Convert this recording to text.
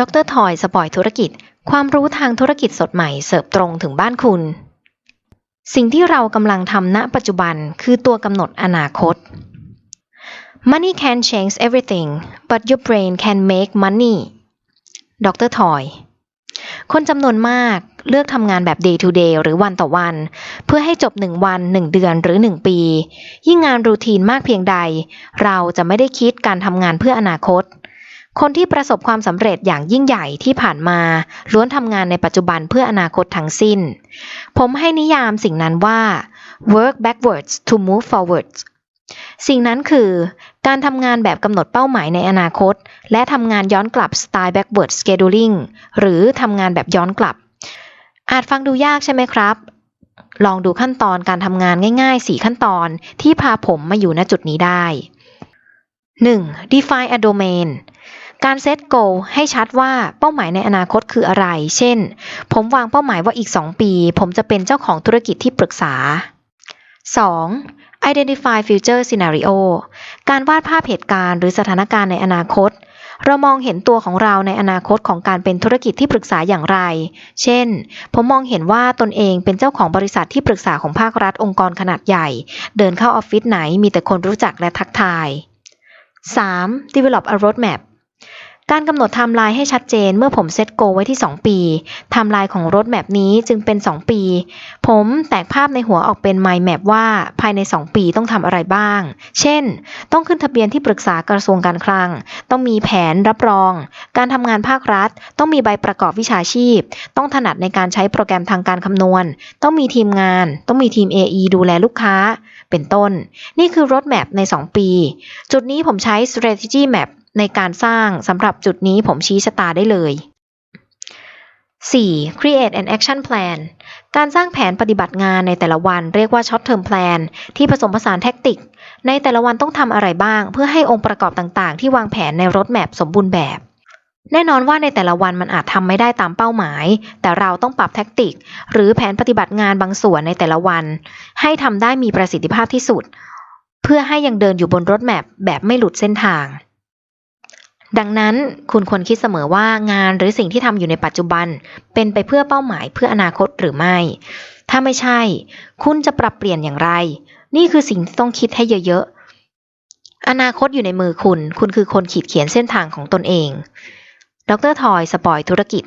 ดรทอยสปอยธุรกิจ ความรู้ทางธุรกิจสดใหม่เสิร์ฟตรงถึงบ้านคุณ สิ่งที่เรากำลังทำณปัจจุบันคือตัวกำหนดอนาคต Money can change everything but your brain can make money ดรทอย คนจำนวนมากเลือกทำงานแบบ day to day หรือวันต่อวัน เพื่อให้จบ 1 วัน 1 เดือนหรือ 1 ปี ยิ่งงานรูทีนมากเพียงใด เราจะไม่ได้คิดการทำงานเพื่ออนาคต คนที่ประสบความสำเร็จอย่างยิ่งใหญ่ที่ผ่านมาล้วนทำงานในปัจจุบันเพื่ออนาคตทั้งสิ้น ผมให้นิยามสิ่งนั้นว่า work backwards to move forwards สิ่งนั้นคือ การทำงานแบบกำหนดเป้าหมายในอนาคต และทำงานย้อนกลับสไตล์ backward scheduling หรือทำงานแบบย้อนกลับ อาจฟังดูยากใช่ไหมครับ ลองดูขั้นตอนการทำงานง่ายๆ 4 ขั้นตอนที่พาผมมาอยู่ณจุดนี้ได้ 1. define a domain การเซต goal ให้ชัดว่าเป้าหมายในอนาคตคืออะไร เช่น ผมวางเป้าหมายว่าอีก 2 ปี ผมจะเป็นเจ้าของธุรกิจที่ปรึกษา 2. identify future scenario การวาดภาพเหตุการณ์หรือสถานการณ์ในอนาคต เรามองเห็นตัวของเราในอนาคตของการเป็นธุรกิจที่ปรึกษาอย่างไร เช่น ผมมองเห็นว่าตนเองเป็นเจ้าของบริษัทที่ปรึกษาของภาครัฐองค์กรขนาดใหญ่ เดินเข้าออฟฟิศไหนมีแต่คนรู้จักและทักทาย 3. develop a roadmap การกำหนดไทม์ไลน์ให้ชัดเจนเมื่อผมเซตโกไว้ที่ 2 ปีไทม์ไลน์ของรถแมพนี้จึงเป็น 2 ปี ผมแตกภาพในหัวออกเป็น Mind Map ว่าภายใน 2 ปีต้องทำอะไรบ้าง เช่น ต้องขึ้นทะเบียนที่ปรึกษากระทรวงการคลัง ต้องมีแผนรับรอง การทำงานภาครัฐ ต้องมีใบประกอบวิชาชีพ ต้องถนัดในการใช้โปรแกรมทางการคำนวณ ต้องมีทีมงาน ต้องมีทีม AE ดูแลลูกค้า เป็นต้น นี่คือรถแมพใน 2 ปี จุดนี้ผมใช้ strategy map ในการสร้างสำหรับจุดนี้ผมชี้ชะตาได้เลย 4. create an action plan การสร้างแผนปฏิบัติงานในแต่ละวันเรียกว่า short term plan ที่ผสมผสานแท็กติก ในแต่ละวันต้องทำอะไรบ้าง เพื่อให้องค์ประกอบต่างๆ ที่วางแผนในรถแมพสมบูรณ์แบบ แน่นอนว่าในแต่ละวันมันอาจทำไม่ได้ตามเป้าหมาย แต่เราต้องปรับแท็กติก หรือแผนปฏิบัติงานบางส่วนในแต่ละวัน ให้ทำได้มีประสิทธิภาพที่สุด เพื่อให้ยังเดินอยู่บนรถแมพแบบไม่หลุดเส้นทาง ดังนั้นคุณควรคิดเสมอว่างานหรือสิ่งที่ทำอยู่ในปัจจุบัน เป็นไปเพื่อเป้าหมายเพื่ออนาคตหรือไม่ ถ้าไม่ใช่ คุณจะปรับเปลี่ยนอย่างไร นี่คือสิ่งที่ต้องคิดให้เยอะๆ อนาคตอยู่ในมือคุณ คุณคือคนขีดเขียนเส้นทางของตนเอง ดรทอยสปอยธุรกิจ